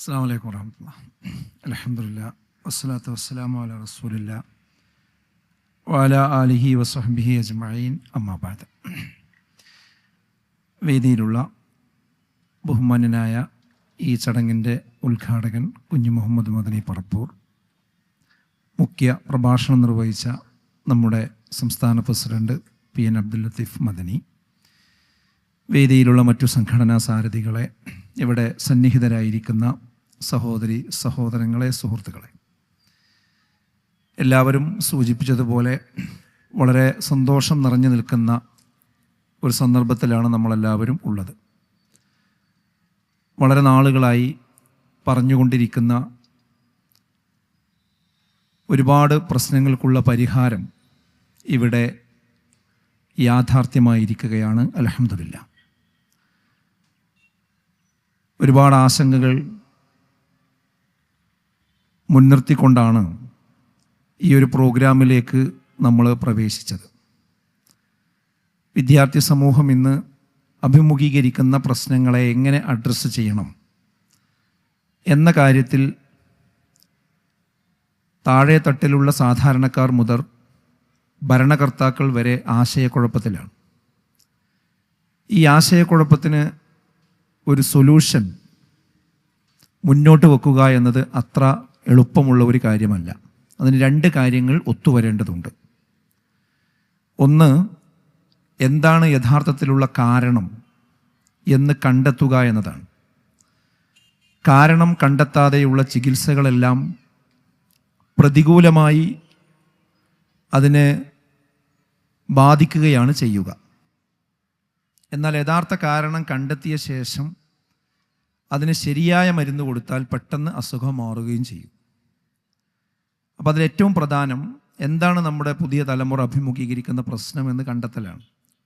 അസ്സാം വലൈക്കും വരഹമുല്ല അലഹമുല്ല വസ്സലാത്തു വസ്സലാമു അല റസൂലില്ല. വാല ആലിഹി വസ്ഹബിഹി അജ്മീൻ അമ്മാബാദ് വേദിയിലുള്ള ബഹുമാന്യനായ ഈ ചടങ്ങിന്റെ ഉദ്ഘാടകൻ കുഞ്ഞു മുഹമ്മദ് മദനി പറപ്പൂർ. മുഖ്യ പ്രഭാഷണം നിർവഹിച്ച നമ്മുടെ സംസ്ഥാന president P N Abdul Latheef Madani. വേദിയിലുള്ള മറ്റു സംഘടനാ സാരഥികളെ ഇവിടെ സന്നിഹിതരായിരിക്കുന്ന സഹോദരി സഹോദരങ്ങളെ സുഹൃത്തുക്കളെ. എല്ലാവരും സൂചിപ്പിച്ചതുപോലെ വളരെ സന്തോഷം നിറഞ്ഞു നിൽക്കുന്ന ഒരു സന്ദർഭത്തിലാണ് നമ്മളെല്ലാവരും ഉള്ളത്. വളരെ നാളുകളായി പറഞ്ഞുകൊണ്ടിരിക്കുന്ന ഒരുപാട് പ്രശ്നങ്ങൾക്കുള്ള പരിഹാരം ഇവിടെ യാഥാർത്ഥ്യമായിരിക്കുകയാണ്. അലഹമില്ല ഒരുപാട് ആശങ്കകൾ മുൻനിർത്തിക്കൊണ്ടാണ് ഈ ഒരു പ്രോഗ്രാമിലേക്ക് നമ്മൾ പ്രവേശിച്ചത്. വിദ്യാർത്ഥി സമൂഹം ഇന്ന് അഭിമുഖീകരിക്കുന്ന പ്രശ്നങ്ങളെ എങ്ങനെ അഡ്രസ്സ് ചെയ്യണം എന്ന കാര്യത്തിൽ താഴെ തട്ടിലുള്ള സാധാരണക്കാർ മുതൽ ഭരണകർത്താക്കൾ വരെ ആശയക്കുഴപ്പത്തിലാണ്. ഈ ആശയക്കുഴപ്പത്തിന് ഒരു സൊല്യൂഷൻ മുന്നോട്ട് വെക്കുക എന്നത് അത്ര എളുപ്പമുള്ള ഒരു കാര്യമല്ല. അതിന് രണ്ട് കാര്യങ്ങൾ ഒത്തുവരേണ്ടതുണ്ട്. ഒന്ന് എന്താണ് യഥാർത്ഥത്തിലുള്ള കാരണം എന്ന് കണ്ടെത്തുക എന്നതാണ്. കാരണം കണ്ടെത്താതെയുള്ള ചികിത്സകളെല്ലാം പ്രതികൂലമായി അതിനെ ബാധിക്കുകയാണ് ചെയ്യുക. എന്നാൽ യഥാർത്ഥ കാരണം കണ്ടെത്തിയ ശേഷം അതിന് ശരിയായ മരുന്ന് കൊടുത്താൽ പെട്ടെന്ന് അസുഖം മാറുകയും ചെയ്യും. അപ്പോൾ അതിലേറ്റവും പ്രധാനം എന്താണ് നമ്മുടെ പുതിയ തലമുറ അഭിമുഖീകരിക്കുന്ന പ്രശ്നം എന്ന് കണ്ടെത്തലാണ്.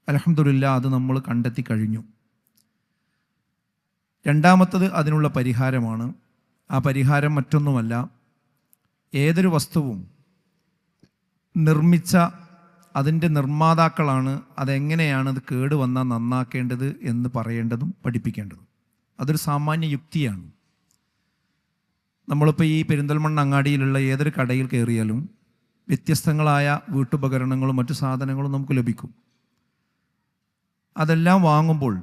അലഹമില്ല അത് നമ്മൾ കണ്ടെത്തി കഴിഞ്ഞു. രണ്ടാമത്തത് അതിനുള്ള പരിഹാരമാണ്. ആ പരിഹാരം മറ്റൊന്നുമല്ല. ഏതൊരു വസ്തുവും നിർമ്മിച്ച അതിന്റെ നിർമ്മാതാക്കളാണ് അതെങ്ങനെയാണ് അത് കേടുവന്നാൽ നന്നാക്കേണ്ടത് എന്ന് പറയേണ്ടതും പഠിപ്പിക്കേണ്ടതും. അതൊരു സാമാന്യ യുക്തിയാണ്. നമ്മളിപ്പോൾ ഈ പെരിന്തൽമണ്ണ അങ്ങാടിയിലുള്ള ഏതൊരു കടയിൽ കയറിയാലും വ്യത്യസ്തങ്ങളായ വീട്ടുപകരണങ്ങളും മറ്റു സാധനങ്ങളും നമുക്ക് ലഭിക്കും. അതെല്ലാം വാങ്ങുമ്പോൾ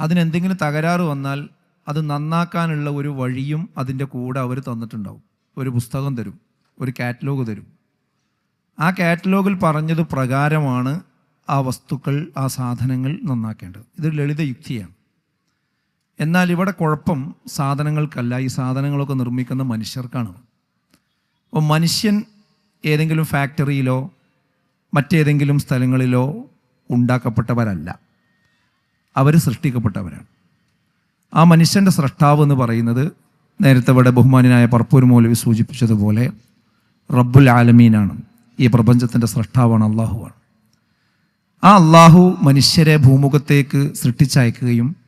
അതിനെന്തെങ്കിലും തകരാറ് വന്നാൽ അത് നന്നാക്കാനുള്ള ഒരു വഴിയും അതിന്റെ കൂടെ അവർ തന്നിട്ടുണ്ടാവും. ഒരു പുസ്തകം തരും ഒരു കാറ്റലോഗ് തരും. ആ കാറ്റലോഗിൽ പറഞ്ഞത് പ്രകാരമാണ് ആ വസ്തുക്കൾ ആ സാധനങ്ങൾ നന്നാക്കേണ്ടത്. ഇതൊരു ലളിത യുക്തിയാണ്. എന്നാൽ ഇവിടെ കുഴപ്പം സാധനങ്ങൾക്കല്ല. ഈ സാധനങ്ങളൊക്കെ നിർമ്മിക്കുന്ന മനുഷ്യർക്കാണ്. അപ്പോൾ മനുഷ്യൻ ഏതെങ്കിലും ഫാക്ടറിയിലോ മറ്റേതെങ്കിലും സ്ഥലങ്ങളിലോ ഉണ്ടാക്കപ്പെട്ടവരല്ല. അവർ സൃഷ്ടിക്കപ്പെട്ടവരാണ്. ആ മനുഷ്യന്റെ സൃഷ്ടാവ് എന്ന് പറയുന്നത് നേരത്തെ ഇവിടെ ബഹുമാനായ പർപ്പൂർ മൗലവി സൂചിപ്പിച്ചതുപോലെ റബ്ബുൽ ആലമീനാണ്. ഈ പ്രപഞ്ചത്തിന്റെ സൃഷ്ടാവാണ് അള്ളാഹുവാണ്. ആ അള്ളാഹു മനുഷ്യരെ ഭൂമുഖത്തേക്ക് സൃഷ്ടിച്ചയക്കുകയും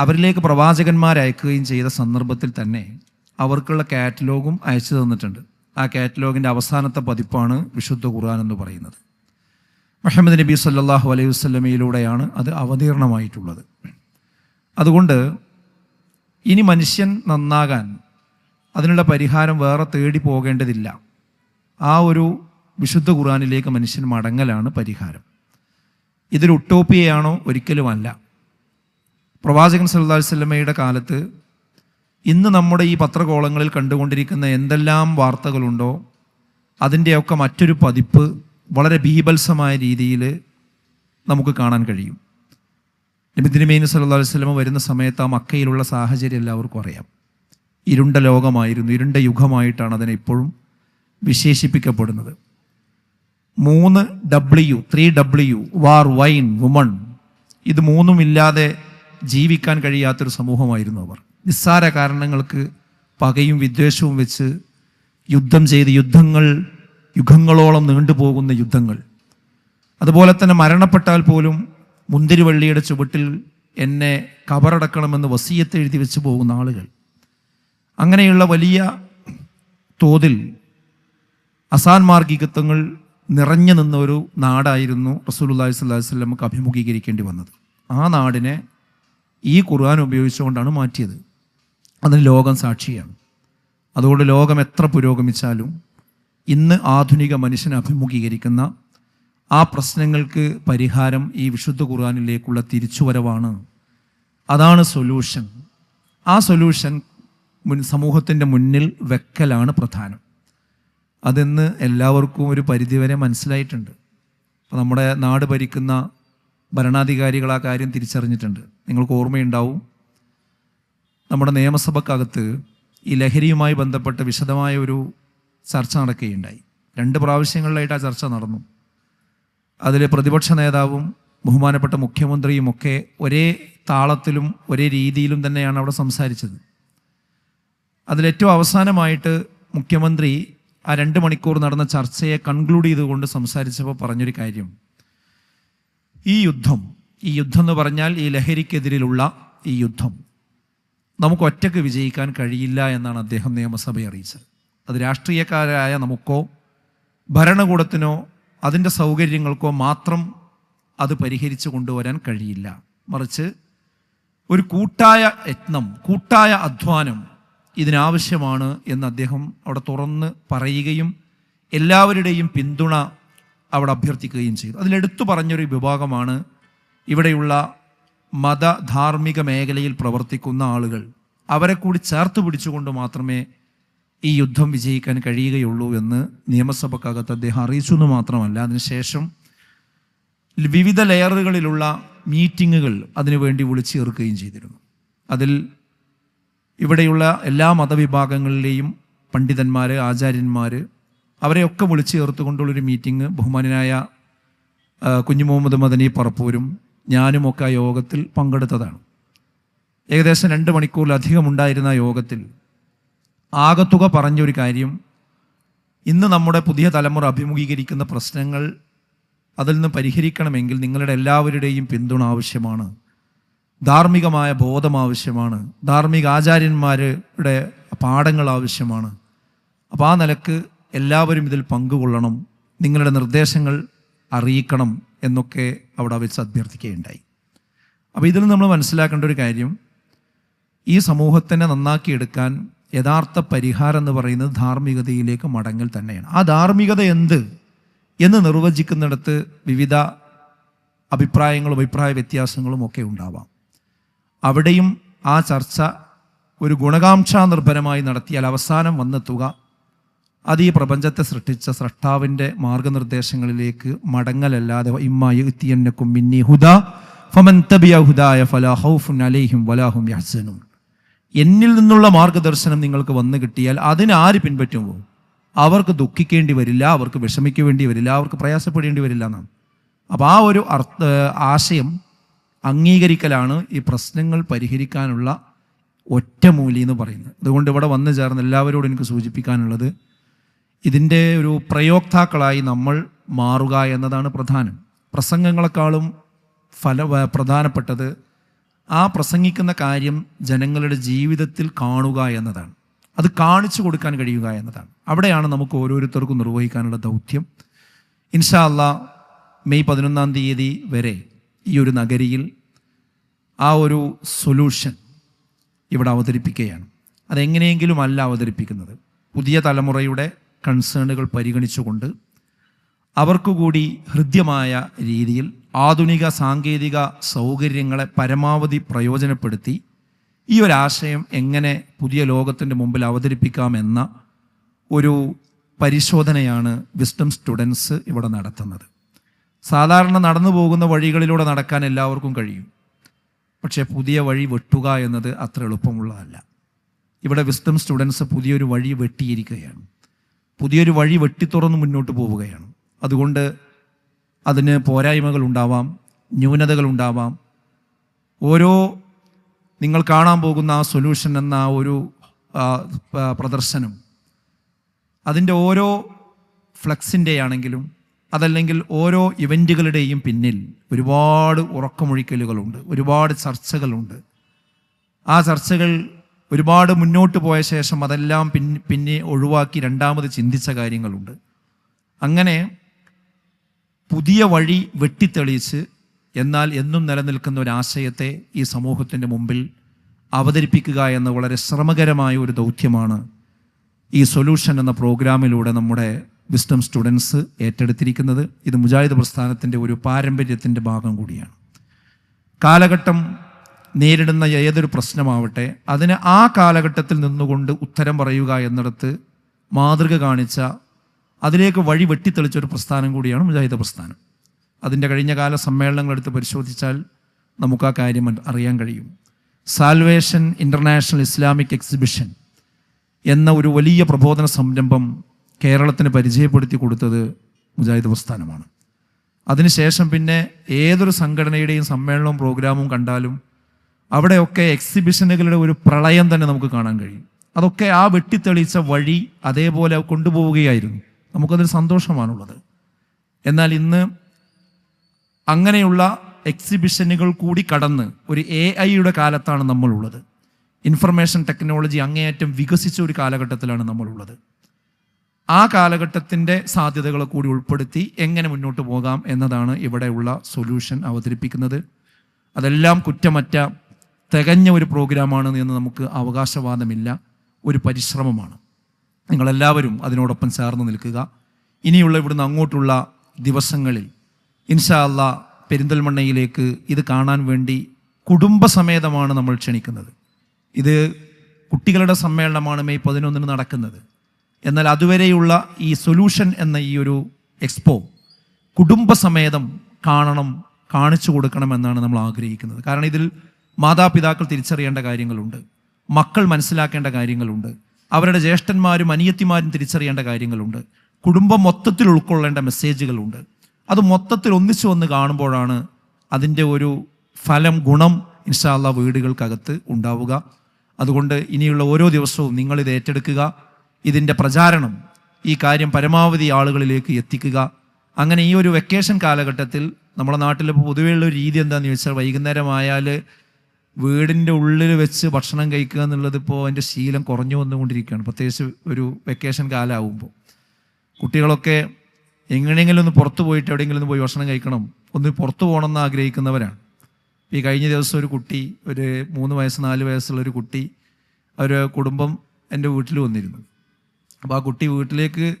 അവരിലേക്ക് പ്രവാചകന്മാരയക്കുകയും ചെയ്ത സന്ദർഭത്തിൽ തന്നെ അവർക്കുള്ള കാറ്റലോഗും അയച്ചു തന്നിട്ടുണ്ട്. ആ കാറ്റലോഗിന്റെ അവസാനത്തെ പതിപ്പാണ് വിശുദ്ധ ഖുർആൻ എന്ന് പറയുന്നത്. മുഹമ്മദ് നബി സല്ലാഹു അലൈഹി വസ്ലമയിലൂടെയാണ് അത് അവതീർണമായിട്ടുള്ളത്. അതുകൊണ്ട് ഇനി മനുഷ്യൻ നന്നാകാൻ അതിനുള്ള പരിഹാരം വേറെ തേടി പോകേണ്ടതില്ല. ആ ഒരു വിശുദ്ധ ഖുർആാനിലേക്ക് മനുഷ്യൻ മടങ്ങലാണ് പരിഹാരം. ഇതൊരു ഉട്ടോപ്പിയയാണോ? ഒരിക്കലുമല്ല. പ്രവാചകൻ സല്ലാ വല്ലമയുടെ കാലത്ത് ഇന്ന് നമ്മുടെ ഈ പത്രകോളങ്ങളിൽ കണ്ടുകൊണ്ടിരിക്കുന്ന എന്തെല്ലാം വാർത്തകളുണ്ടോ അതിന്റെയൊക്കെ മറ്റൊരു പതിപ്പ് വളരെ ബീഭത്സമായ രീതിയിൽ നമുക്ക് കാണാൻ കഴിയും. നബിദിനമീൻ സല്ലാ വല്ലമ വരുന്ന സമയത്ത് ആ മക്കയിലുള്ള സാഹചര്യം എല്ലാവർക്കും അറിയാം. ഇരുണ്ട ലോകമായിരുന്നു ഇരുണ്ട യുഗമായിട്ടാണ് അതിനെ ഇപ്പോഴും വിശേഷിപ്പിക്കപ്പെടുന്നത്. മൂന്ന് W three W war wine woman ഇത് മൂന്നും ഇല്ലാതെ ജീവിക്കാൻ കഴിയാത്തൊരു സമൂഹമായിരുന്നു അവർ. നിസ്സാര കാരണങ്ങൾക്ക് പകയും വിദ്വേഷവും വെച്ച് യുദ്ധം ചെയ്ത് യുദ്ധങ്ങൾ യുഗങ്ങളോളം നീണ്ടുപോകുന്ന യുദ്ധങ്ങൾ. അതുപോലെ തന്നെ മരണപ്പെട്ടാൽ പോലും മുന്തിരിവള്ളിയുടെ ചുവട്ടിൽ എന്നെ കബറടക്കണമെന്ന് വസീയത്ത് എഴുതി വെച്ച് പോകുന്ന ആളുകൾ. അങ്ങനെയുള്ള വലിയ തോതിൽ അസാൻമാർഗികത്വങ്ങൾ നിറഞ്ഞു നിന്ന ഒരു നാടായിരുന്നു റസൂലുല്ലാഹി സ്വല്ലല്ലാഹി വസല്ലമക്ക് അഭിമുഖീകരിക്കേണ്ടി വന്നത്. ആ നാടിനെ ഈ ഖുർആൻ ഉപയോഗിച്ചുകൊണ്ടാണ് മാറ്റിയത്. അതിന് ലോകം സാക്ഷിയാണ്. അതുകൊണ്ട് ലോകം എത്ര പുരോഗമിച്ചാലും ഇന്ന് ആധുനിക മനുഷ്യനെ അഭിമുഖീകരിക്കുന്ന ആ പ്രശ്നങ്ങൾക്ക് പരിഹാരം ഈ വിശുദ്ധ ഖുർആാനിലേക്കുള്ള തിരിച്ചുവരവാണ്. അതാണ് സൊല്യൂഷൻ. ആ സൊല്യൂഷൻ മുൻ സമൂഹത്തിന്റെ മുന്നിൽ വെക്കലാണ് പ്രധാനം. അതെന്ന് എല്ലാവർക്കും ഒരു പരിധിവരെ മനസ്സിലായിട്ടുണ്ട്. നമ്മുടെ നാട് ഭരിക്കുന്ന ഭരണാധികാരികൾ ആ കാര്യം തിരിച്ചറിഞ്ഞിട്ടുണ്ട്. നിങ്ങൾക്ക് ഓർമ്മയുണ്ടാവും. നമ്മുടെ നിയമസഭക്കകത്ത് ഈ ലഹരിയുമായി ബന്ധപ്പെട്ട് വിശദമായ ഒരു ചർച്ച നടക്കുകയുണ്ടായി. രണ്ട് പ്രാവശ്യങ്ങളിലായിട്ട് ആ ചർച്ച നടന്നു. അതിൽ പ്രതിപക്ഷ നേതാവും ബഹുമാനപ്പെട്ട മുഖ്യമന്ത്രിയും ഒക്കെ ഒരേ താളത്തിലും ഒരേ രീതിയിലും തന്നെയാണ് അവിടെ സംസാരിച്ചത്. അതിലേറ്റവും അവസാനമായിട്ട് മുഖ്യമന്ത്രി ആ രണ്ട് മണിക്കൂർ നടന്ന ചർച്ചയെ കൺക്ലൂഡ് ചെയ്തുകൊണ്ട് സംസാരിച്ചപ്പോൾ പറഞ്ഞൊരു കാര്യം. ഈ യുദ്ധം ഈ യുദ്ധം എന്ന് പറഞ്ഞാൽ ഈ ലഹരിക്കെതിരിലുള്ള ഈ യുദ്ധം. നമുക്ക് ഒറ്റയ്ക്ക് വിജയിക്കാൻ കഴിയില്ല എന്നാണ് അദ്ദേഹം നിയമസഭയെ അറിയിച്ചത്. അത് രാഷ്ട്രീയക്കാരായ നമുക്കോ ഭരണകൂടത്തിനോ അതിന്റെ സൗകര്യങ്ങൾക്കോ മാത്രം അത് പരിഹരിച്ചു കൊണ്ടുവരാൻ കഴിയില്ല. മറിച്ച് ഒരു കൂട്ടായ യത്നം കൂട്ടായ അധ്വാനം ഇതിനാവശ്യമാണ് എന്ന് അദ്ദേഹം അവിടെ തുറന്ന് പറയുകയും എല്ലാവരുടെയും പിന്തുണ അവിടെ അഭ്യർത്ഥിക്കുകയും ചെയ്തു. അതിലെടുത്തു പറഞ്ഞൊരു വിഭാഗമാണ് ഇവിടെയുള്ള മതധാർമ്മിക മേഖലയിൽ പ്രവർത്തിക്കുന്ന ആളുകൾ. അവരെ കൂടി ചേർത്ത് പിടിച്ചുകൊണ്ട് മാത്രമേ ഈ യുദ്ധം വിജയിക്കാൻ കഴിയുകയുള്ളൂ എന്ന് നിയമസഭക്കകത്ത് അദ്ദേഹം അറിയിച്ചു എന്ന് മാത്രമല്ല. അതിനുശേഷം വിവിധ ലെയറുകളിലുള്ള മീറ്റിങ്ങുകൾ അതിനുവേണ്ടി വിളിച്ചു ചേർക്കുകയും ചെയ്തിരുന്നു. അതിൽ ഇവിടെയുള്ള എല്ലാ മതവിഭാഗങ്ങളിലെയും പണ്ഡിതന്മാർ ആചാര്യന്മാർ അവരെയൊക്കെ വിളിച്ചു ചേർത്തുകൊണ്ടുള്ളൊരു മീറ്റിംഗ് ബഹുമാനായ കുഞ്ഞു മുഹമ്മദ് മദനി പറപ്പൂരും ഞാനുമൊക്കെ ആ യോഗത്തിൽ പങ്കെടുത്തതാണ്. ഏകദേശം രണ്ട് മണിക്കൂറിലധികം ഉണ്ടായിരുന്ന യോഗത്തിൽ ആകത്തുക പറഞ്ഞൊരു കാര്യം ഇന്ന് നമ്മുടെ പുതിയ തലമുറ അഭിമുഖീകരിക്കുന്ന പ്രശ്നങ്ങൾ അതിൽ നിന്ന് പരിഹരിക്കണമെങ്കിൽ നിങ്ങളുടെ എല്ലാവരുടെയും പിന്തുണ ആവശ്യമാണ്. ധാർമ്മികമായ ബോധം ആവശ്യമാണ്. ധാർമ്മിക ആചാര്യന്മാരുടെ പാഠങ്ങൾ ആവശ്യമാണ്. അപ്പോൾ ആ നിലയ്ക്ക് എല്ലാവരും ഇതിൽ പങ്കുകൊള്ളണം. നിങ്ങളുടെ നിർദ്ദേശങ്ങൾ അറിയിക്കണം എന്നൊക്കെ അവിടെ വെച്ച് അഭ്യർത്ഥിക്കുകയുണ്ടായി. അപ്പോൾ ഇതിൽ നമ്മൾ മനസ്സിലാക്കേണ്ട ഒരു കാര്യം ഈ സമൂഹത്തിനെ നന്നാക്കിയെടുക്കാൻ യഥാർത്ഥ പരിഹാരം എന്ന് പറയുന്നത് ധാർമ്മികതയിലേക്ക് മടങ്ങൽ തന്നെയാണ്. ആ ധാർമ്മികത എന്ത് എന്ന് നിർവചിക്കുന്നിടത്ത് വിവിധ അഭിപ്രായങ്ങളും അഭിപ്രായ വ്യത്യാസങ്ങളും ഒക്കെ ഉണ്ടാവാം. അവിടെയും ആ ചർച്ച ഒരു ഗുണകാംക്ഷാ നിർഭരമായി നടത്തിയാൽ അവസാനം വന്നെത്തുക അത് ഈ പ്രപഞ്ചത്തെ സൃഷ്ടിച്ച സൃഷ്ടാവിന്റെ മാർഗനിർദ്ദേശങ്ങളിലേക്ക് മടങ്ങലല്ലാതെ ഇമ്മായുത്തിയന്നക്കും മിന്നി ഹുദ തബിയ ഹുദായ ഫലാ ഹൗഫുൻ അലൈഹിം വലാഹും യഹ്സനും എന്നിൽ നിന്നുള്ള മാർഗദർശനം നിങ്ങൾക്ക് വന്നു കിട്ടിയാൽ അതിനാര് പിൻപറ്റുമോ അവർക്ക് ദുഃഖിക്കേണ്ടി വരില്ല അവർക്ക് വിഷമിക്കേണ്ടി വരില്ല അവർക്ക് പ്രയാസപ്പെടേണ്ടി വരില്ല എന്നാണ്. അപ്പോൾ ആ ഒരു അർത്ഥ ആശയം അംഗീകരിക്കലാണ് ഈ പ്രശ്നങ്ങൾ പരിഹരിക്കാനുള്ള ഒറ്റമൂലി എന്ന് പറയുന്നത്. അതുകൊണ്ട് ഇവിടെ വന്നു ചേർന്ന് എല്ലാവരോടും എനിക്ക് സൂചിപ്പിക്കാനുള്ളത് ഇതിന്റെ ഒരു പ്രയോക്താക്കളായി നമ്മൾ മാറുക എന്നതാണ് പ്രധാനം. പ്രസംഗങ്ങളെക്കാളും ഫല പ്രധാനപ്പെട്ടത് ആ പ്രസംഗിക്കുന്ന കാര്യം ജനങ്ങളുടെ ജീവിതത്തിൽ കാണുക എന്നതാണ്. അത് കാണിച്ചു കൊടുക്കാൻ കഴിയുക എന്നതാണ്. അവിടെയാണ് നമുക്ക് ഓരോരുത്തർക്കും നിർവഹിക്കാനുള്ള ദൗത്യം. ഇൻഷാ അല്ല മെയ് പതിനൊന്നാം തീയതി വരെ ഈ ഒരു നഗരിയിൽ ആ ഒരു സൊല്യൂഷൻ ഇവിടെ അവതരിപ്പിക്കുകയാണ്. അതെങ്ങനെയെങ്കിലും അല്ല അവതരിപ്പിക്കുന്നത്. പുതിയ തലമുറയുടെ കൺസേണുകൾ പരിഗണിച്ചുകൊണ്ട് അവർക്കുകൂടി ഹൃദ്യമായ രീതിയിൽ ആധുനിക സാങ്കേതിക സൗകര്യങ്ങളെ പരമാവധി പ്രയോജനപ്പെടുത്തി ഈ ഒരാശയം എങ്ങനെ പുതിയ ലോകത്തിന്റെ മുമ്പിൽ അവതരിപ്പിക്കാമെന്ന ഒരു പരിശോധനയാണ് വിസ്ഡം സ്റ്റുഡൻസ് ഇവിടെ നടത്തുന്നത്. സാധാരണ നടന്നു പോകുന്ന വഴികളിലൂടെ നടക്കാൻ എല്ലാവർക്കും കഴിയും. പക്ഷേ പുതിയ വഴി വെട്ടുക എന്നത് അത്ര എളുപ്പമുള്ളതല്ല. ഇവിടെ വിസ്ഡം സ്റ്റുഡൻസ് പുതിയൊരു വഴി വെട്ടിയിരിക്കുകയാണ്. പുതിയൊരു വഴി വെട്ടിത്തുറന്ന് മുന്നോട്ട് പോവുകയാണ്. അതുകൊണ്ട് അതിന് പോരായ്മകൾ ഉണ്ടാവാം ന്യൂനതകൾ ഉണ്ടാവാം. ഓരോ നിങ്ങൾ കാണാൻ പോകുന്ന ആ സൊല്യൂഷൻ എന്ന ആ ഒരു പ്രദർശനം. അതിന്റെ ഓരോ ഫ്ലക്സിന്റെ ആണെങ്കിലും അതല്ലെങ്കിൽ ഓരോ ഇവന്റുകളുടെയും പിന്നിൽ ഒരുപാട് ഉറക്കമൊഴിക്കലുകളുണ്ട് ഒരുപാട് ചർച്ചകളുണ്ട്. ആ ചർച്ചകൾ ഒരുപാട് മുന്നോട്ട് പോയ ശേഷം അതെല്ലാം പിൻ പിന്നെ ഒഴിവാക്കി രണ്ടാമത് ചിന്തിച്ച കാര്യങ്ങളുണ്ട്. അങ്ങനെ പുതിയ വഴി വെട്ടിത്തെളിച്ച് എന്നാൽ എന്നും നിലനിൽക്കുന്ന ഒരു ആശയത്തെ ഈ സമൂഹത്തിന്റെ മുമ്പിൽ അവതരിപ്പിക്കുക എന്ന വളരെ ശ്രമകരമായ ഒരു ദൗത്യമാണ് ഈ സൊല്യൂഷൻ എന്ന പ്രോഗ്രാമിലൂടെ നമ്മുടെ വിസ്ഡം സ്റ്റുഡൻസ് ഏറ്റെടുത്തിരിക്കുന്നത്. ഇത് മുജാഹിദ് പ്രസ്ഥാനത്തിന്റെ ഒരു പാരമ്പര്യത്തിന്റെ ഭാഗം കൂടിയാണ്. കാലഘട്ടം നേരിടുന്ന ഏതൊരു പ്രശ്നമാവട്ടെ അതിന് ആ കാലഘട്ടത്തിൽ നിന്നുകൊണ്ട് ഉത്തരം പറയുക എന്നിടത്ത് മാതൃക കാണിച്ച അതിലേക്ക് വഴി വെട്ടിത്തെളിച്ച ഒരു പ്രസ്ഥാനം കൂടിയാണ് മുജാഹിദ് പ്രസ്ഥാനം. അതിന്റെ കഴിഞ്ഞ കാല സമ്മേളനങ്ങൾ എടുത്ത് പരിശോധിച്ചാൽ നമുക്ക് ആ കാര്യം അറിയാൻ കഴിയും. സാൽവേഷൻ ഇന്റർനാഷണൽ ഇസ്ലാമിക് എക്സിബിഷൻ എന്ന ഒരു വലിയ പ്രബോധന സംരംഭം കേരളത്തിന് പരിചയപ്പെടുത്തി കൊടുത്തത് മുജാഹിദ് പ്രസ്ഥാനമാണ്. അതിനുശേഷം പിന്നെ ഏതൊരു സംഘടനയുടെയും സമ്മേളനവും പ്രോഗ്രാമും കണ്ടാലും അവിടെയൊക്കെ എക്സിബിഷനുകളുടെ ഒരു പ്രളയം തന്നെ നമുക്ക് കാണാൻ കഴിയും. അതൊക്കെ ആ വെട്ടിത്തെളിച്ച വഴി അതേപോലെ കൊണ്ടുപോവുകയായിരുന്നു. നമുക്കതൊരു സന്തോഷമാണുള്ളത്. എന്നാൽ ഇന്ന് അങ്ങനെയുള്ള എക്സിബിഷനുകൾ കൂടി കടന്ന് ഒരു എ ഐയുടെ കാലത്താണ് നമ്മളുള്ളത്. ഇൻഫർമേഷൻ ടെക്നോളജി അങ്ങേയറ്റം വികസിച്ച ഒരു കാലഘട്ടത്തിലാണ് നമ്മളുള്ളത്. ആ കാലഘട്ടത്തിന്റെ സാധ്യതകളെ കൂടി ഉൾപ്പെടുത്തി എങ്ങനെ മുന്നോട്ട് പോകാം എന്നതാണ് ഇവിടെയുള്ള സൊല്യൂഷൻ അവതരിപ്പിക്കുന്നത്. അതെല്ലാം കുറ്റമറ്റ തികഞ്ഞ ഒരു പ്രോഗ്രാമാണ് എന്ന് നമുക്ക് അവകാശവാദമില്ല. ഒരു പരിശ്രമമാണ്. നിങ്ങളെല്ലാവരും അതിനോടൊപ്പം ചേർന്ന് നിൽക്കുക. ഇനിയുള്ള ഇവിടുന്ന് അങ്ങോട്ടുള്ള ദിവസങ്ങളിൽ ഇൻഷാ അല്ല പെരിന്തൽമണ്ണയിലേക്ക് ഇത് കാണാൻ വേണ്ടി കുടുംബസമേതമാണ് നമ്മൾ ക്ഷണിക്കുന്നത്. ഇത് കുട്ടികളുടെ സമ്മേളനമാണ് മെയ് പതിനൊന്നിന് നടക്കുന്നത്. എന്നാൽ അതുവരെയുള്ള ഈ സൊല്യൂഷൻ എന്ന ഈ ഒരു എക്സ്പോ കുടുംബസമേതം കാണണം കാണിച്ചു കൊടുക്കണം എന്നാണ് നമ്മൾ ആഗ്രഹിക്കുന്നത്. കാരണം ഇതിൽ മാതാപിതാക്കൾ തിരിച്ചറിയേണ്ട കാര്യങ്ങളുണ്ട്. മക്കൾ മനസ്സിലാക്കേണ്ട കാര്യങ്ങളുണ്ട്. അവരുടെ ജ്യേഷ്ഠന്മാരും അനിയത്തിമാരും തിരിച്ചറിയേണ്ട കാര്യങ്ങളുണ്ട്. കുടുംബം മൊത്തത്തിൽ ഉൾക്കൊള്ളേണ്ട മെസ്സേജുകളുണ്ട്. അത് മൊത്തത്തിൽ ഒന്നിച്ചു വന്ന് കാണുമ്പോഴാണ് അതിന്റെ ഒരു ഫലം ഗുണം ഇൻഷാല്ല വീടുകൾക്കകത്ത് ഉണ്ടാവുക. അതുകൊണ്ട് ഇനിയുള്ള ഓരോ ദിവസവും നിങ്ങളിത് ഏറ്റെടുക്കുക. ഇതിന്റെ പ്രചാരണം ഈ കാര്യം പരമാവധി ആളുകളിലേക്ക് എത്തിക്കുക. അങ്ങനെ ഈ ഒരു വെക്കേഷൻ കാലഘട്ടത്തിൽ നമ്മുടെ നാട്ടിൽ പൊതുവെയുള്ള ഒരു രീതി എന്താണെന്ന് ചോദിച്ചാൽ വൈകുന്നേരമായാൽ വീടിന്റെ ഉള്ളിൽ വെച്ച് ഭക്ഷണം കഴിക്കുക എന്നുള്ളത് ഇപ്പോൾ അതിന്റെ ശീലം കുറഞ്ഞു വന്നുകൊണ്ടിരിക്കുകയാണ്. പ്രത്യേകിച്ച് ഒരു വെക്കേഷൻ കാലമാകുമ്പോൾ കുട്ടികളൊക്കെ എങ്ങനെയെങ്കിലും ഒന്ന് പുറത്ത് പോയിട്ട് എവിടെയെങ്കിലും ഒന്ന് പോയി ഭക്ഷണം കഴിക്കണം. ഒന്ന് പുറത്ത് പോകണമെന്ന് ആഗ്രഹിക്കുന്നവരാണ്. ഈ കഴിഞ്ഞ ദിവസം ഒരു കുട്ടി ഒരു മൂന്ന് വയസ്സ് നാല് വയസ്സുള്ള ഒരു കുട്ടി ഒരു കുടുംബം എന്റെ വീട്ടിൽ വന്നിരുന്നു. അപ്പോൾ ആ കുട്ടി വീട്ടിലേക്ക്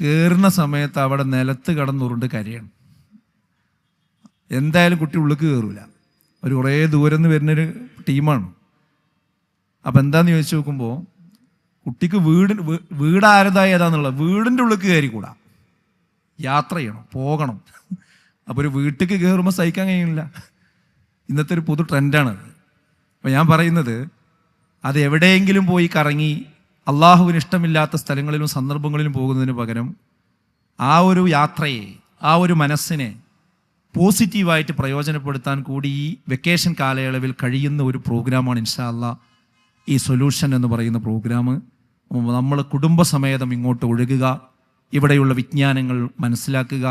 കയറുന്ന സമയത്ത് അവിടെ നിലത്ത് കടന്നുരുണ്ട് കരയാണ്. എന്തായാലും കുട്ടി ഉള്ളിൽ കയറൂല. ഒരു കുറേ ദൂരം നിന്ന് വരുന്നൊരു ടീമാണ്. അപ്പം എന്താന്ന് ചോദിച്ചു നോക്കുമ്പോൾ കുട്ടിക്ക് വീട് വീട് ആരതാ ഏതാന്നുള്ളത് വീടിന്റെ ഉള്ളിലേക്ക് കയറിക്കൂടാ. യാത്ര ചെയ്യണം പോകണം. അപ്പോൾ ഒരു വീട്ടിലേക്ക് കയറുമ്പോൾ സഹിക്കാൻ കഴിയുന്നില്ല. ഇന്നത്തെ ഒരു പുതു ട്രെൻഡാണത് അപ്പോൾ ഞാൻ പറയുന്നത് അത് എവിടെയെങ്കിലും പോയി കറങ്ങി അള്ളാഹുവിന് ഇഷ്ടമില്ലാത്ത സ്ഥലങ്ങളിലും സന്ദർഭങ്ങളിലും പോകുന്നതിന് പകരം ആ ഒരു യാത്രയെ ആ ഒരു മനസ്സിനെ പോസിറ്റീവായിട്ട് പ്രയോജനപ്പെടുത്താൻ കൂടി ഈ വെക്കേഷൻ കാലയളവിൽ കഴിയുന്ന ഒരു പ്രോഗ്രാമാണ് ഇൻഷാല്ല ഈ സൊല്യൂഷൻ എന്ന് പറയുന്ന പ്രോഗ്രാം. നമ്മൾ കുടുംബസമേതം ഇങ്ങോട്ട് ഒഴുകുക ഇവിടെയുള്ള വിജ്ഞാനങ്ങൾ മനസ്സിലാക്കുക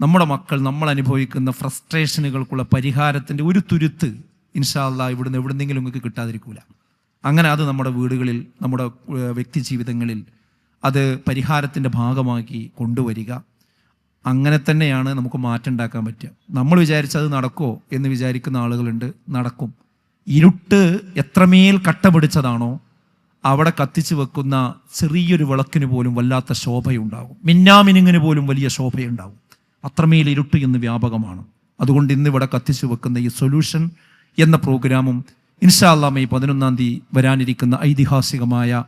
നമ്മുടെ മക്കൾ നമ്മൾ അനുഭവിക്കുന്ന ഫ്രസ്ട്രേഷനുകൾക്കുള്ള പരിഹാരത്തിന്റെ ഒരു തുരുത്ത് ഇൻഷാല്ല ഇവിടുന്ന് എവിടുന്നെങ്കിലും നിങ്ങൾക്ക് കിട്ടാതിരിക്കൂല. അങ്ങനെ അത് നമ്മുടെ വീടുകളിൽ നമ്മുടെ വ്യക്തി ജീവിതങ്ങളിൽ അത് പരിഹാരത്തിന്റെ ഭാഗമാക്കി കൊണ്ടുവരിക. അങ്ങനെ തന്നെയാണ് നമുക്ക് മാറ്റം ഉണ്ടാക്കാൻ പറ്റുക. നമ്മൾ വിചാരിച്ചത് നടക്കുമോ എന്ന് വിചാരിക്കുന്ന ആളുകളുണ്ട്. നടക്കും. ഇരുട്ട് എത്രമേൽ കട്ട പിടിച്ചതാണോ അവിടെ കത്തിച്ചു വെക്കുന്ന ചെറിയൊരു വിളക്കിന് പോലും വല്ലാത്ത ശോഭയുണ്ടാകും. മിന്നാമിനുങ്ങിന് പോലും വലിയ ശോഭയുണ്ടാകും. അത്രമേൽ ഇരുട്ട് ഇന്ന് വ്യാപകമാണ്. അതുകൊണ്ട് ഇന്ന് ഇവിടെ കത്തിച്ചു വെക്കുന്ന ഈ സൊല്യൂഷൻ എന്ന പ്രോഗ്രാമും ഇൻഷാല്ലാ മെയ് പതിനൊന്നാം തീയതി വരാനിരിക്കുന്ന ഐതിഹാസികമായ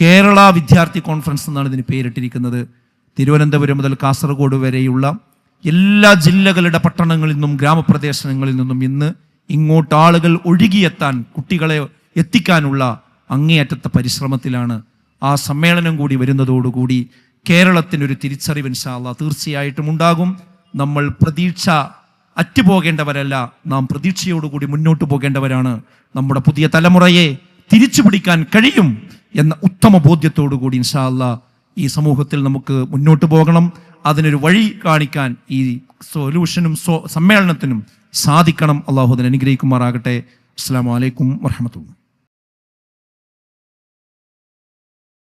കേരള വിദ്യാർത്ഥി കോൺഫറൻസ് എന്നാണ് ഇതിന് പേരിട്ടിരിക്കുന്നത്. തിരുവനന്തപുരം മുതൽ കാസർഗോഡ് വരെയുള്ള എല്ലാ ജില്ലകളുടെ പട്ടണങ്ങളിൽ നിന്നും ഗ്രാമപ്രദേശങ്ങളിൽ നിന്നും ഇന്ന് ഇങ്ങോട്ട് ആളുകൾ ഒഴുകിയെത്താൻ കുട്ടികളെ എത്തിക്കാനുള്ള അങ്ങേയറ്റത്തെ പരിശ്രമത്തിലാണ് ആ സമ്മേളനം കൂടി വരുന്നതോടുകൂടി കേരളത്തിനൊരു തിരിച്ചറിവ് ഇൻഷാല്ല തീർച്ചയായിട്ടും ഉണ്ടാകും. നമ്മൾ പ്രതീക്ഷ അറ്റുപോകേണ്ടവരല്ല നാം പ്രതീക്ഷയോടുകൂടി മുന്നോട്ട് പോകേണ്ടവരാണ്. നമ്മുടെ പുതിയ തലമുറയെ തിരിച്ചു പിടിക്കാൻ കഴിയും എന്ന ഉത്തമ ബോധ്യത്തോടുകൂടി ഇൻഷാല്ല ഈ സമൂഹത്തിൽ നമുക്ക് മുന്നോട്ട് പോകണം. അതിനൊരു വഴി കാണിക്കാൻ ഈ സൊല്യൂഷനും സമ്മേളനത്തിനും സാധിക്കണം. അള്ളാഹു അതിനെ അനുഗ്രഹിക്കുമാറാകട്ടെ. അസ്സാം വലൈക്കും വർഹമത്തുള്ള